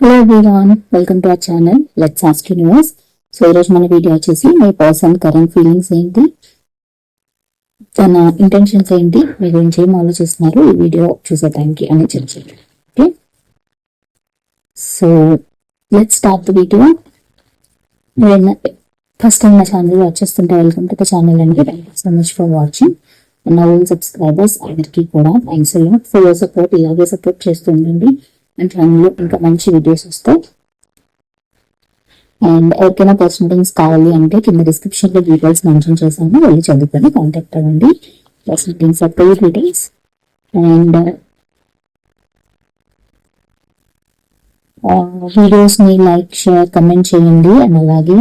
Hello everyone welcome to our channel let's ask universe so ఈరోజు మన video వచ్చేసి మీ person current feelings ఏంటి? తన ఇంటెన్షన్స్ ఏంటి? మీ గురించి ఏం ఆలోచిస్తున్నారు? ఈ వీడియో చూసే టైంకి అని చెప్పండి okay so let's start the video first time నా ఛానల్ వచ్చేస్తుంటే వెల్కమ్ టు ద ఛానల్ అండి. Thank you so much for watching నా ఓన్ సబ్స్క్రైబర్స్ అందరికీ కూడా థ్యాంక్స్ ఫర్ యువర్ సపోర్ట్ ఇలాగే సపోర్ట్ చేస్తుండండి ఉండండి అండ్ ఇంకా మంచి వీడియోస్ వస్తాయి అండ్ ఎవరికైనా పర్సనల్ థింగ్స్ కావాలి అంటే కింద డిస్క్రిప్షన్లో డీటెయిల్స్ మెన్షన్ చేశాను వెళ్ళి చదువుకొని కాంటాక్ట్ అవ్వండి. Personal things or details and వీడియోస్ని లైక్ షేర్ కమెంట్ చేయండి అండ్ అలాగే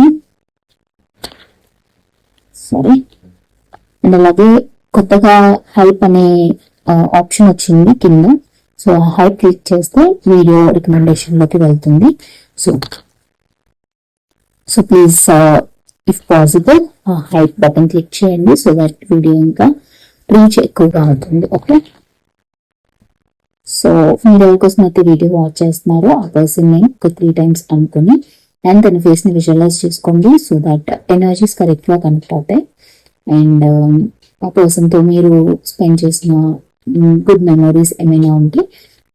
సారీ అండ్ అలాగే కొత్తగా హెల్ప్ అనే uh, ఆప్షన్ వచ్చింది కింద. సో హైప్ క్లిక్ చేస్తే వీడియో రికమెండేషన్లోకి వెళ్తుంది. So so please if possible hype button click చేయండి సో దట్ వీడియో ఇంకా రీచ్ ఎక్కువగా అవుతుంది. ఓకే? సో వీడియో కోసం అయితే వీడియో వాచ్ చేస్తున్నారో. ఆ పర్సన్ని ఒక త్రీ టైమ్స్ అనుకుని అండ్ తన ఫేస్ని విజువలైజ్ చేసుకోండి సో దట్ ఎనర్జీస్ కరెక్ట్గా కనెక్ట్ అవుతాయి. అండ్ ఆ పర్సన్తో మీరు స్పెండ్ చేసిన గుడ్ మెమరీస్ ఏమైనా ఉంటే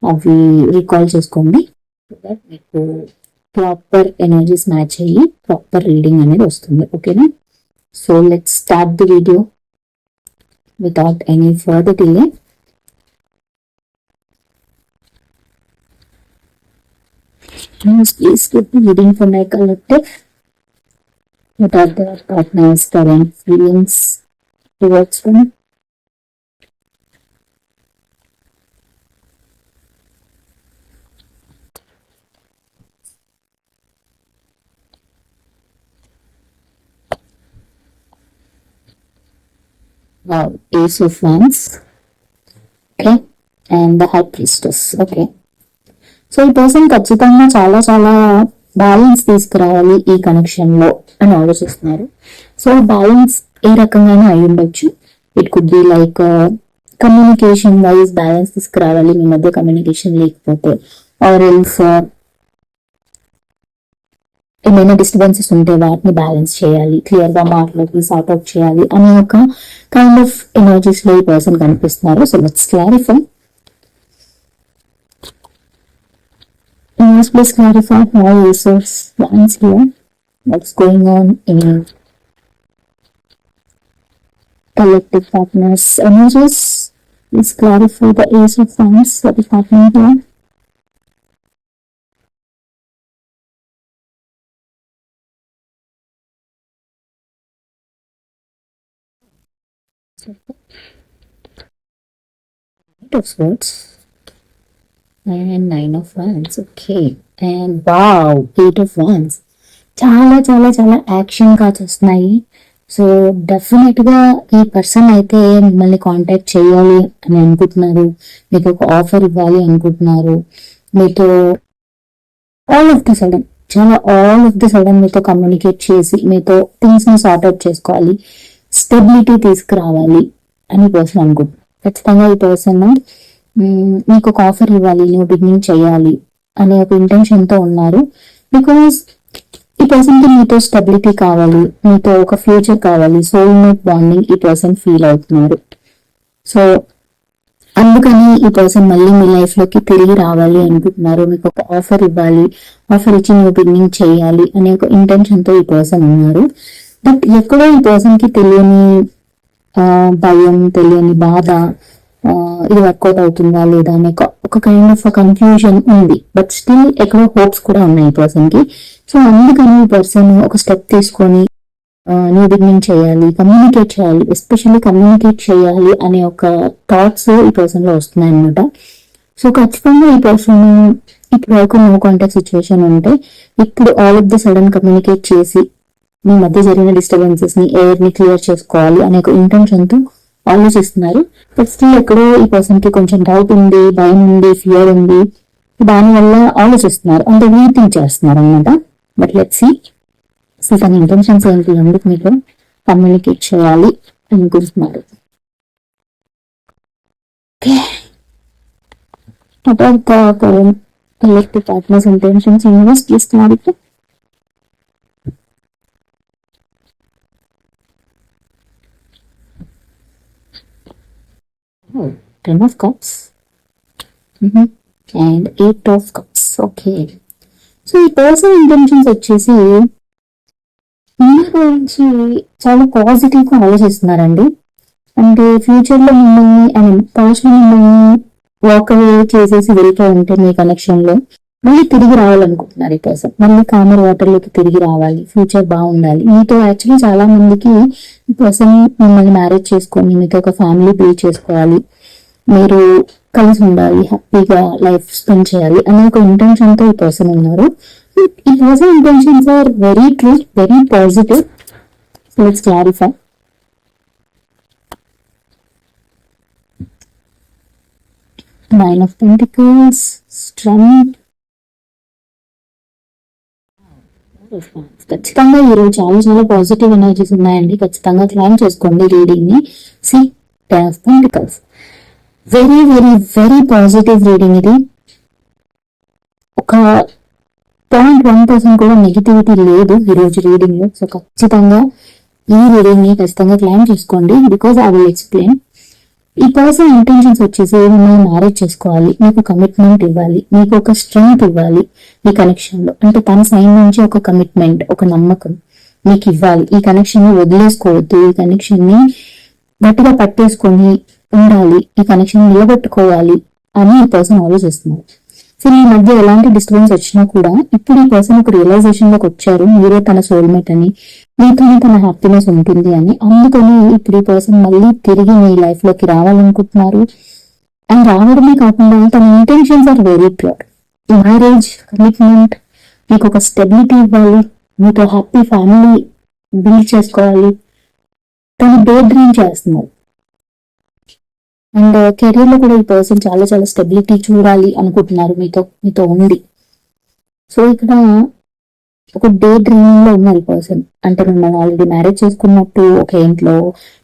అవి రికాల్ చేసుకోండి మీకు ప్రాపర్ ఎనర్జీస్ మ్యాచ్ అయ్యి ప్రాపర్ రీడింగ్ అనేది వస్తుంది ఓకేనా so let start the video without any further delay reading for my collective what are their partners, current feelings towards them. Wow, Ace of Wands. Okay, and the High Priestess. Okay. So ఈ person ఖచ్చితంగా చాలా చాలా balance తీసుకురావాలి ఈ కనెక్షన్లో అని ఆలోచిస్తున్నారు so balance ఏ రకంగా అయి ఉండొచ్చు it could be like communication wise balance తీసుకురావాలి మీ మధ్య కమ్యూనికేషన్ లేకపోతే ఆర్ ఎల్స్ ఏమైనా డిస్టర్బెన్సెస్ ఉంటే వాటిని బ్యాలెన్స్ చేయాలి క్లియర్గా మాట్లాడి సార్ట్ అవుట్ చేయాలి అనే ఒక కైండ్ ఆఫ్ ఎనర్జీస్లో ఈ పర్సన్ కనిపిస్తున్నారు so let's clarify Please, please clarify how resource lines here. What's going on in collective partners energies? Please clarify the ace of funds that is happening here. Eight of swords. and nine of wands okay and wow eight of wands చాలా చాలా చాలా యాక్షన్గా cards వస్తున్నాయి. So డెఫినెట్గా ఈ person అయితే మిమ్మల్ని contact చేయాలి అని అనుకుంటున్నారు. మీకు ఒక ఆఫర్ ఇవ్వాలి అనుకుంటున్నారు. మీతో ఆల్ ఆఫ్ ది సడన్ చాలా ఆల్ ఆఫ్ ది సడన్ మీతో కమ్యూనికేట్ చేసి మీతో థింగ్స్ని సార్ట్అవుట్ చేసుకోవాలి. స్టెబిలిటీ తీసుకురావాలి అని పర్సన్ అనుకుంటున్నాను ఖచ్చితంగా ఈ పర్సన్ మీకు ఒక ఆఫర్ ఇవ్వాలి నువ్వు బిగినింగ్ చేయాలి అనే ఒక ఇంటెన్షన్తో ఉన్నారు. బికాస్ ఈ పర్సన్కి మీతో స్టెబిలిటీ కావాలి మీతో ఒక ఫ్యూచర్ కావాలి సోల్మేట్ బాండింగ్ ఈ పర్సన్ ఫీల్ అవుతున్నారు. సో అందుకని ఈ పర్సన్ మళ్ళీ మీ లైఫ్లోకి తిరిగి రావాలి అనుకుంటున్నారు. మీకు ఒక ఆఫర్ ఇవ్వాలి ఆఫర్ ఇచ్చి నువ్వు బిగినింగ్ చేయాలి అనే ఒక ఇంటెన్షన్తో ఈ పర్సన్ ఉన్నారు. బట్ ఎక్కడో ఈ పర్సన్కి తెలియని భయం తెలియని బాధ ఇది వర్కౌట్ అవుతుందా లేదా అనే ఒక కైండ్ ఆఫ్ కన్ఫ్యూజన్ ఉంది. బట్ స్టిల్ ఎక్కడో హోప్స్ కూడా ఉన్నాయి ఈ పర్సన్కి. సో అందుకని ఈ పర్సన్ ఒక స్టెప్ తీసుకొని న్యూ బిగినింగ్ చేయాలి కమ్యూనికేట్ చేయాలి ఎస్పెషల్లీ కమ్యూనికేట్ చేయాలి అనే ఒక థాట్స్ ఈ పర్సన్లో వస్తున్నాయి అనమాట సో ఖచ్చితంగా ఈ పర్సన్ ఇప్పుడు వరకు నో కాంటాక్ట్ సిచ్యువేషన్ ఉంటే ఇప్పుడు all of the sudden communicate చేసి మీ మధ్య జరిగిన డిస్టర్బెన్సెస్ని ఎయిర్ని క్లియర్ చేసుకోవాలి అనే ఒక ఇంటెన్షన్తో ఆలోచిస్తున్నారు. బట్ స్టిల్ ఎక్కడో ఈ పర్సన్కి కొంచెం డౌట్ ఉంది భయం ఉంది ఫియర్ ఉంది. దాని వల్ల ఆలోచిస్తున్నారు. అంటే రీథింక్ చేస్తున్నారు అనమాట బట్ లెట్ సి సో తన ఇంటెన్షన్స్ ఏంటి ఎందుకు మీకు కమ్యూనికేట్ చేయాలి అనుకుంటున్నారు. Okay. What are the current collective partners intentions ten of cups and eight of cups okay so ఈ పర్సనల్ ఇంటెన్షన్స్ వచ్చేసి మీ గురించి చాలా పాజిటివ్గా ఆలోచిస్తున్నారండి. అంటే ఫ్యూచర్లో మిమ్మల్ని అండ్ పాస్ట్లో మిమ్మల్ని వాక్ అవే చేసేసి వెళ్తూ ఉంటే మీ కనెక్షన్లో మళ్ళీ తిరిగి రావాలనుకుంటున్నారు ఈ పర్సన్ మళ్ళీ కామర్ వాటర్లోకి తిరిగి రావాలి. ఫ్యూచర్ బాగుండాలి. మీతో యాక్చువల్లీ చాలా మందికి ఈ పర్సన్ మిమ్మల్ని మ్యారేజ్ చేసుకొని మీతో ఒక ఫ్యామిలీ బిల్డ్ చేసుకోవాలి. మీరు కలిసి ఉండాలి హ్యాపీగా లైఫ్ స్పెండ్ చేయాలి అనే ఒక ఇంటెన్షన్తో ఈ పర్సన్ ఉన్నారు. ఈ person intentions are very true very positive let's clarify nine of pentacles strength ఖచ్చితంగా ఈరోజు చాలా చాలా పాజిటివ్ ఎనర్జీస్ ఉన్నాయండి. ఖచ్చితంగా క్లైమ్ చేసుకోండి రీడింగ్ని. C of pentacles very very very positive reading ఇది. ఒక పాయింట్ వన్ పర్సెంట్ కూడా నెగిటివిటీ లేదు ఈ రోజు రీడింగ్లో. సో ఖచ్చితంగా ఈ రీడింగ్ని ఖచ్చితంగా క్లైమ్ చేసుకోండి. బికాస్ ఐ విల్ ఎక్స్ప్లెయిన్ ఈ పర్సన్ ఇంటెన్షన్స్ వచ్చేసి మిమ్మల్ని మ్యారేజ్ చేసుకోవాలి మీకు కమిట్మెంట్ ఇవ్వాలి మీకు ఒక స్ట్రెంగ్త్ ఇవ్వాలి మీ కనెక్షన్లో అంటే తన సైన్ నుంచి ఒక కమిట్మెంట్ ఒక నమ్మకం మీకు ఇవ్వాలి. ఈ కనెక్షన్ని వదిలేసుకోవద్దు ఈ కనెక్షన్ని గట్టిగా పట్టేసుకొని ఉండాలి ఈ కనెక్షన్ నిలబెట్టుకోవాలి అని ఈ పర్సన్ ఆలోచిస్తున్నారు. సో ఈ మధ్య ఎలాంటి డిస్టర్బెన్స్ వచ్చినా కూడా ఇప్పుడు ఈ పర్సన్ ఒక రియలైజేషన్లోకి వచ్చారు. మీరే తన సోల్మేట్ అని మీతోనే తన హ్యాపీనెస్ ఉంటుంది అని. అందుకని ఇప్పుడు ఈ పర్సన్ మళ్ళీ తిరిగి మీ లైఫ్లోకి రావాలనుకుంటున్నారు. అండ్ రావడమే కాకుండా తన intentions are very pure marriage commitment మీకు ఒక స్టెబిలిటీ ఇవ్వాలి. మీతో హ్యాపీ ఫ్యామిలీ బిల్డ్ చేసుకోవాలి. తను డోర్ డ్రీమ్ చేస్తున్నారు. అండ్ కెరీర్ uh, లో కూడా ఈ పర్సన్ చాలా చాలా స్టెబిలిటీ చూడాలి అనుకుంటున్నారు మీతో మీతో ఉంది సో ఇక్కడ ఒక డే డ్రీమింగ్లో ఉన్నారు ఈ పర్సన్ అంటే మిమ్మల్ని ఆల్రెడీ మ్యారేజ్ చేసుకున్నట్టు ఒక ఇంట్లో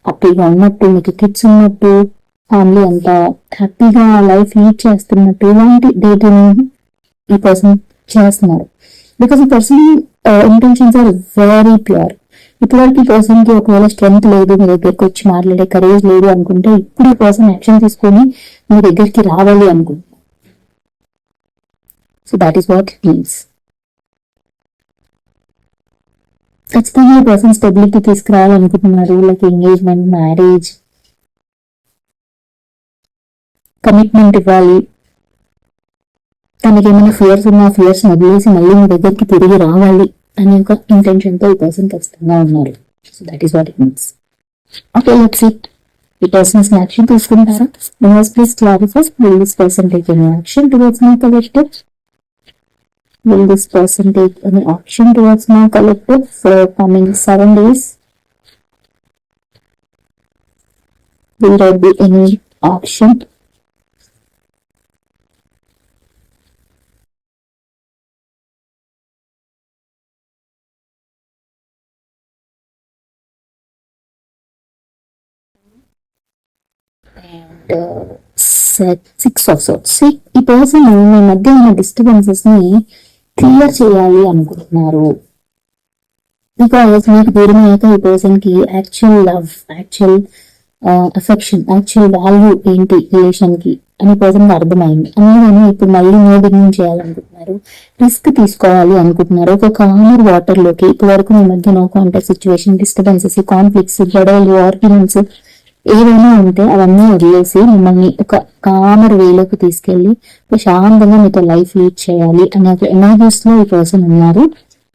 హ్యాపీగా ఉన్నట్టు మీకు కిడ్స్ ఉన్నట్టు ఫ్యామిలీ అంతా హ్యాపీగా లైఫ్ లీడ్ చేస్తున్నట్టు ఇలాంటి డే డ్రీమింగ్ ఈ పర్సన్ చేస్తున్నారు. బికాస్ ఈ person intentions are very pure ఇప్పటివరకు ఈ పర్సన్కి ఒకవేళ స్ట్రెంత్ లేదు మీ దగ్గరికి వచ్చి మాట్లాడే కరేజ్ లేదు అనుకుంటే ఇప్పుడు ఈ పర్సన్ యాక్షన్ తీసుకొని మీ దగ్గరికి రావాలి అనుకుంటున్నారు so that is what means ఖచ్చితంగా ఈ పర్సన్ స్టెబిలిటీ తీసుకురావాలనుకుంటున్నారు లైక్ ఎంగేజ్మెంట్ మ్యారేజ్ కమిట్మెంట్ ఇవ్వాలి. తనకి ఏమైనా ఫియర్స్ ఉన్నా ఫియర్స్ వదిలేసి మళ్ళీ మీ దగ్గరికి తిరిగి రావాలి. అనే ఒక ఇంటెన్షన్తో ఈ పర్సన్ ఖచ్చితంగా ఉన్నారు so that is what it means okay let's it ఈ పర్సన్స్ యాక్షన్ తీసుకుంటారా universe please clarify will this person take any action towards my collective will this person take any action towards my collective for coming seven days? Will there be any action six of set ఈ person మీ మధ్య ఉన్న డిస్టర్బెన్సెస్ని clear చేయాలి అనుకుంటున్నారు. Because మీకు దూరం అయ్యాక ఈ పర్సన్కి actual love actual affection actual value ఏంటి రిలేషన్కి అని పర్సన్కి అర్థమైంది. అందుకని ఇప్పుడు మళ్ళీ నో బిగినింగ్ చేయాలనుకుంటున్నారు. రిస్క్ తీసుకోవాలి అనుకుంటున్నారు. ఒక కామర్ వాటర్లోకి ఇప్పటి వరకు మీ మధ్య no contact situation disturbances conflicts గొడవలు ఆర్గ్యుమెంట్స్ ఏవైనా ఉంటే అవన్నీ వదిలేసి మిమ్మల్ని ఒక కామర్ వేలోకి తీసుకెళ్ళి ప్రశాంతంగా మీతో లైఫ్ లీడ్ చేయాలి అనే ఒక ఎనర్జీస్లో ఈ పర్సన్ ఉన్నారు.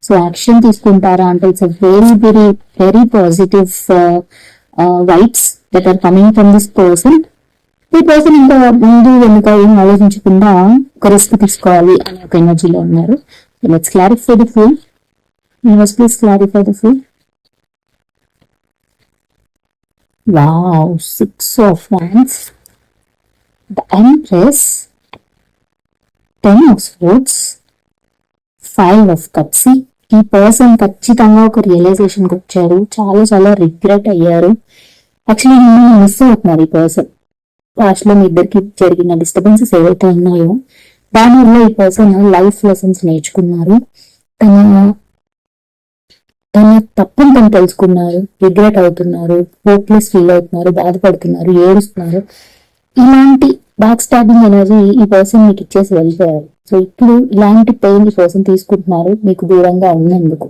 సో యాక్షన్ తీసుకుంటారా అంటే it's very very very positive vibes that are coming from this person ఈ పర్సన్ ఇంకా ముందు వెనుక ఏం ఆలోచించకుండా ఒక రిస్క్ తీసుకోవాలి అనే ఒక ఎనర్జీలో ఉన్నారు. Let's clarify the full please clarify the full Wow, six of wands. The Empress, ten of swords, five of cups ఈ పర్సన్ ఖచ్చితంగా ఒక రియలైజేషన్కి వచ్చారు. చాలా చాలా రిగ్రెట్ అయ్యారు. యాక్చువల్లీ మిమ్మల్ని మిస్ అవుతున్నారు ఈ పర్సన్ పాస్ట్లో మీ ఇద్దరికి జరిగిన డిస్టర్బెన్సెస్ ఏవైతే ఉన్నాయో దానివల్ల ఈ పర్సన్ లైఫ్ లెసన్స్ నేర్చుకున్నారు. తన తన తప్పుని తను తెలుసుకున్నారు రిగ్రెట్ అవుతున్నారు హోప్లెస్ ఫీల్ అవుతున్నారు బాధపడుతున్నారు ఏడుస్తున్నారు. ఇలాంటి బ్యాక్ స్టాబింగ్ ఎనర్జీ ఈ పర్సన్ మీకు ఇచ్చేసి వెళ్ళిపోయారు. సో ఇప్పుడు ఇలాంటి పెయిన్ ఈ పర్సన్ తీసుకుంటున్నారు మీకు దూరంగా ఉన్నందుకు.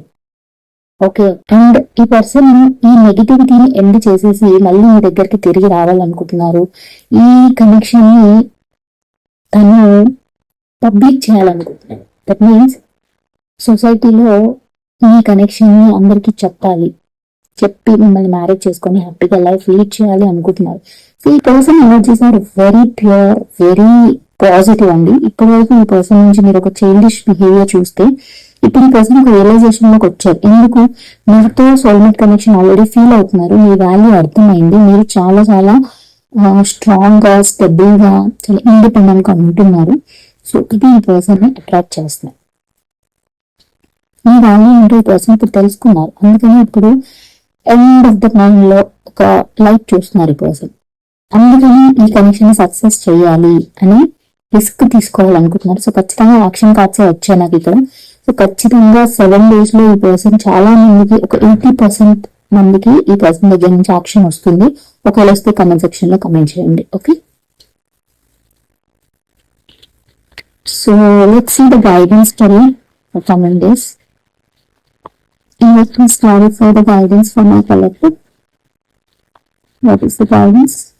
ఓకే అండ్ ఈ పర్సన్ ఈ నెగిటివిటీని ఎండ్ చేసేసి మళ్ళీ మీ దగ్గరికి తిరిగి రావాలనుకుంటున్నారు. ఈ కనెక్షన్ని తను పబ్లిక్ చేయాలనుకుంటున్నారు. దట్ మీన్స్ సొసైటీలో ఈ కనెక్షన్ని అందరికి చెప్పాలి. చెప్పి మిమ్మల్ని మ్యారేజ్ చేసుకొని హ్యాపీగా లైఫ్ లీడ్ చేయాలి అనుకుంటున్నారు. సో ఈ person energies are very pure very positive అండి. ఇప్పటి వరకు ఈ పర్సన్ నుంచి మీరు ఒక చైల్డిష్ బిహేవియర్ చూస్తే ఇప్పుడు ఈ పర్సన్ ఒక రియలైజేషన్లోకి వచ్చారు. ఎందుకు? మీతో సోల్మేట్ కనెక్షన్ ఆల్రెడీ ఫీల్ అవుతున్నారు. మీ వాల్యూ అర్థమైంది. మీరు చాలా చాలా స్ట్రాంగ్గా స్టెబుల్గా చాలా ఇండిపెండెంట్గా ఉంటున్నారు. సో ఇది ఈ పర్సన్ని అట్రాక్ట్ చేస్తున్నారు మీ వాళ్ళు ఏంటో కోసం పర్సన్ ఇప్పుడు తెలుసుకున్నారు. అందుకని ఇప్పుడు ఎండ్ ఆఫ్ ద మైండ్లో ఒక లైట్ చూస్తున్నారు ఈ పర్సన్ అందుకని ఈ కనెక్షన్ సక్సెస్ చేయాలి అని రిస్క్ తీసుకోవాలనుకుంటున్నారు. సో ఖచ్చితంగా యాక్షన్ కార్డ్సే వచ్చాయి నాకు ఇక్కడ. సో ఖచ్చితంగా సెవెన్ డేస్లో ఈ పర్సన్ చాలా మందికి ఒక ఎయిటీ పర్సెంట్ మందికి ఈ పర్సన్ దగ్గర నుంచి యాక్షన్ వస్తుంది. ఒకవేళ వస్తే కమెంట్ సెక్షన్లో కమెంట్ చేయండి. Okay so let's see the guidance study for coming days let me clarify the guidance for my collective. What is the guidance?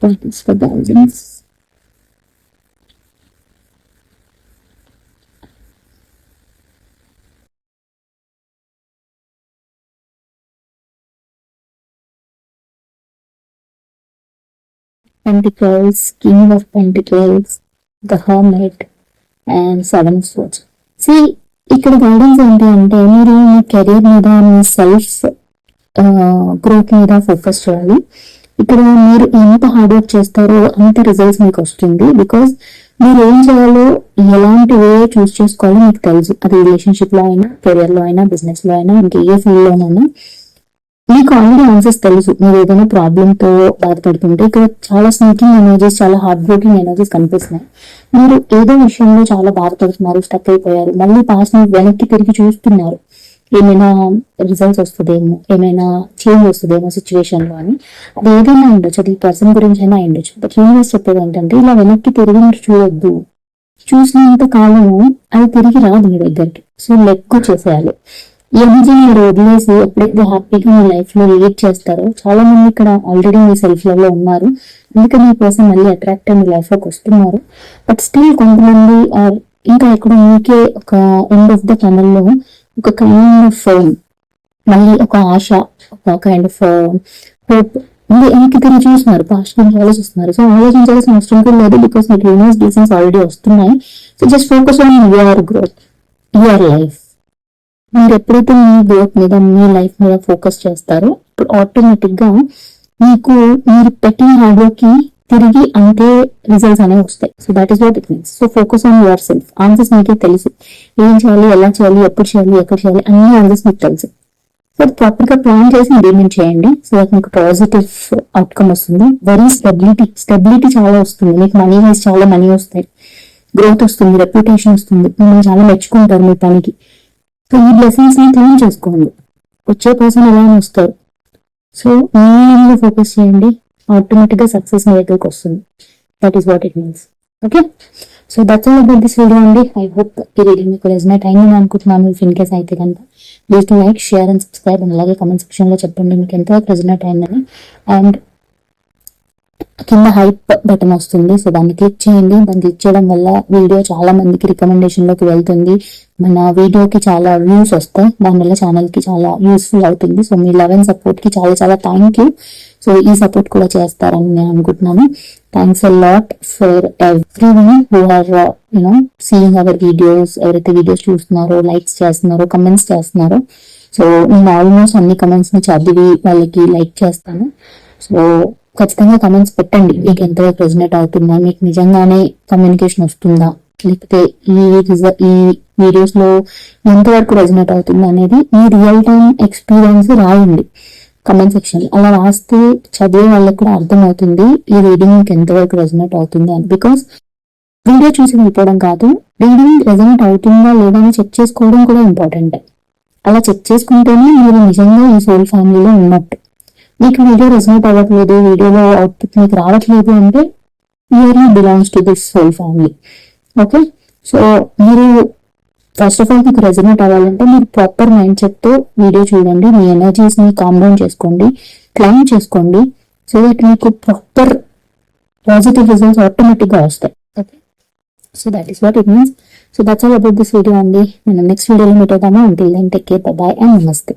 What is the guidance? Pentacles, King of Pentacles, the Hermit, and Seven Swords. See, ఇక్కడ guidance ఏంటి అంటే మీరు మీ career మీద మీ self growth మీద focus చేయాలి. ఇక్కడ మీరు ఎంత హార్డ్ వర్క్ చేస్తారో అంత రిజల్ట్స్ మీకు వస్తుంది. బికాస్ మీరు ఏం చేయాలో ఎలాంటి వే చూస్ చేసుకోవాలో మీకు తెలుసు. అది రిలేషన్షిప్లో అయినా కెరియర్లో అయినా బిజినెస్లో అయినా ఇంకే ఏ ఫీల్డ్లోనైనా మీకు ఆల్రెడీ ఆన్సర్స్ తెలుసు. మీరు ఏదైనా ప్రాబ్లమ్తో బాధపడుతుంటే ఇక్కడ చాలా స్నేకింగ్ ఎనర్జీస్ చాలా హార్డ్ బ్రోకింగ్ ఎనర్జీస్ కనిపిస్తున్నాయి. మీరు ఏదో విషయంలో చాలా బాధపడుతున్నారు స్టక్ అయిపోయారు. మళ్ళీ పాస్ వెనక్కి తిరిగి చూస్తున్నారు. ఏమైనా రిజల్ట్స్ వస్తుందేమో ఏమైనా చేంజ్ వస్తుందేమో సిచ్యువేషన్లో అని. అది ఏదైనా ఉండొచ్చు. అది పర్సన్ గురించి అయినా ఉండొచ్చు బట్ యూనివర్స్ చెప్పేది ఏంటంటే ఇలా వెనక్కి తిరిగి మీరు చూడొద్దు. చూసినంత కాలము అది తిరిగి రాదు మీ దగ్గరికి. సో లెక్కు చేసేయాలి. ఎనర్జీ మీరు వదిలేసి ఎప్పుడైతే హ్యాపీగా మీ లైఫ్లో లీడ్ చేస్తారో చాలా మంది ఇక్కడ ఆల్రెడీ మీ సెల్ఫ్ లవ్లో ఉన్నారు. అందుకే మీ కోసం మళ్ళీ అట్రాక్ట్ అయ్యి మీ లైఫ్లోకి వస్తున్నారు. బట్ స్టిల్ కొంతమంది ఆర్ ఇంకా ఎక్కడ మీకే ఒక ఎండ్ ఆఫ్ ద టనల్లో ఒక కైండ్ ఆఫ్ um, మళ్ళీ ఒక ఆశ ఒక కైండ్ ఆఫ్ హోప్ మళ్ళీ వెనక్కి తిరిగి చూస్తున్నారు పాస్ట్ గురించి ఆలోచిస్తున్నారు. సో ఆలోచించాల్సిన అవసరం కూడా లేదు బికాస్ మీకు యూనివర్స్ డిజైన్స్ ఆల్రెడీ వస్తున్నాయి. So just focus on your growth your life మీరు ఎప్పుడైతే మీ గ్రోత్ మీద మీ లైఫ్ మీద ఫోకస్ చేస్తారో ఇప్పుడు ఆటోమేటిక్గా మీకు మీరు పెట్టిన హార్డ్ వర్క్కి తిరిగి అంతే రిజల్ట్స్ అనేవి వస్తాయి. So that is what it means so focus on your self answers మీకే తెలుసు. ఏం చేయాలి ఎలా చేయాలి ఎప్పుడు చేయాలి ఎక్కడ చేయాలి అన్ని ఆన్సర్స్ మీకు తెలుసు. సో ప్రాపర్గా ప్లాన్ చేసి ఇంప్లిమెంట్ చేయండి. సో దట్ మీకు పాజిటివ్ అవుట్కమ్ వస్తుంది. వెరీ స్టెబిలిటీ స్టెబిలిటీ చాలా వస్తుంది. మీకు మనీ వైజ్ చాలా మనీ వస్తాయి. గ్రోత్ వస్తుంది. రెప్యుటేషన్ వస్తుంది. మిమ్మల్ని చాలా మెచ్చుకుంటారు మీ పనికి. సో ఈ బ్లెస్సింగ్స్ని క్లీన్ చేసుకోండి. వచ్చే పర్సన్ ఎలా వస్తారు. సో మీ ఫోకస్ చేయండి. ఆటోమేటిక్గా సక్సెస్ మీ దగ్గరికి వస్తుంది. That is what it means okay so that's all about this video అండి ఐ హోప్ ఈ రీడింగ్ మీకు రెజనేట్ అయిందని అనుకుంటున్నాను. ఇఫ్ ఇన్ కేస్ అయితే కనుక please to like share and subscribe and అలాగే కమెంట్ సెక్షన్లో చెప్పండి మీకు ఎంతవరకు రెజనేట్ అయిందని. అండ్ కింద హైప్ బటన్ వస్తుంది. సో దాన్ని క్లిక్ చేయండి. దాన్ని క్లిక్ చేయడం వల్ల వీడియో చాలా మందికి రికమెండేషన్లోకి వెళ్తుంది. మన వీడియోకి చాలా వ్యూస్ వస్తాయి. దానివల్ల ఛానల్కి చాలా యూస్ఫుల్ అవుతుంది. సో మీ లవ్ అండ్ సపోర్ట్కి చాలా చాలా థ్యాంక్ యూ సో ఈ సపోర్ట్ కూడా చేస్తారని నేను అనుకుంటున్నాను. Thanks a lot for everyone who are you know seeing our videos ఎవరైతే వీడియోస్ చూస్తున్నారో లైక్స్ చేస్తున్నారో కమెంట్స్ చేస్తున్నారో. సో నేను ఆల్మోస్ట్ అన్ని కమెంట్స్ని చదివి వాళ్ళకి లైక్ చేస్తాను. సో ఖచ్చితంగా కమెంట్స్ పెట్టండి. మీకు ఎంతవరకు రెజినేట్ అవుతుందా? మీకు నిజంగానే కమ్యూనికేషన్ వస్తుందా? లేకపోతే ఈ ఈ వీడియోస్లో ఎంతవరకు రెజినేట్ అవుతుందా అనేది మీ రియల్ టైం ఎక్స్పీరియన్స్ రాయండి. కమెంట్ సెక్షన్ అలా రాస్తే చదివే వాళ్ళకి కూడా అర్థమవుతుంది ఈ రీడింగ్ మీకు ఎంతవరకు రెజినేట్ అవుతుంది అని. బికాస్ వీడియో చూసి వెళ్ళిపోవడం కాదు రీడింగ్ రెజనేట్ అవుతుందా లేదా అని చెక్ చేసుకోవడం కూడా ఇంపార్టెంట్ అలా చెక్ చేసుకుంటేనే మీరు నిజంగా ఈ సోల్ ఫ్యామిలీలో ఉన్నట్టు. మీకు వీడియో రెజనేట్ అవ్వట్లేదు వీడియోలో అవుట్పుట్ మీకు రావట్లేదు అంటే you're belongs to this soul family okay so మీరు ఫస్ట్ ఆఫ్ ఆల్ మీకు రెజనేట్ అవ్వాలంటే మీరు ప్రాపర్ మైండ్ సెట్తో వీడియో చూడండి మీ ఎనర్జీస్ని ని చేసుకోండి క్లైమ్ చేసుకోండి సో దట్ మీకు ప్రాపర్ పాజిటివ్ రిజల్ట్స్ ఆటోమేటిక్గా వస్తాయి. Okay so that is what it means so that's all about this video అండి. మనం నెక్స్ట్ వీడియోలో మీట్ అవుతామా అంటే టేక్ కేర్ బాయ్ అండ్ నమస్తే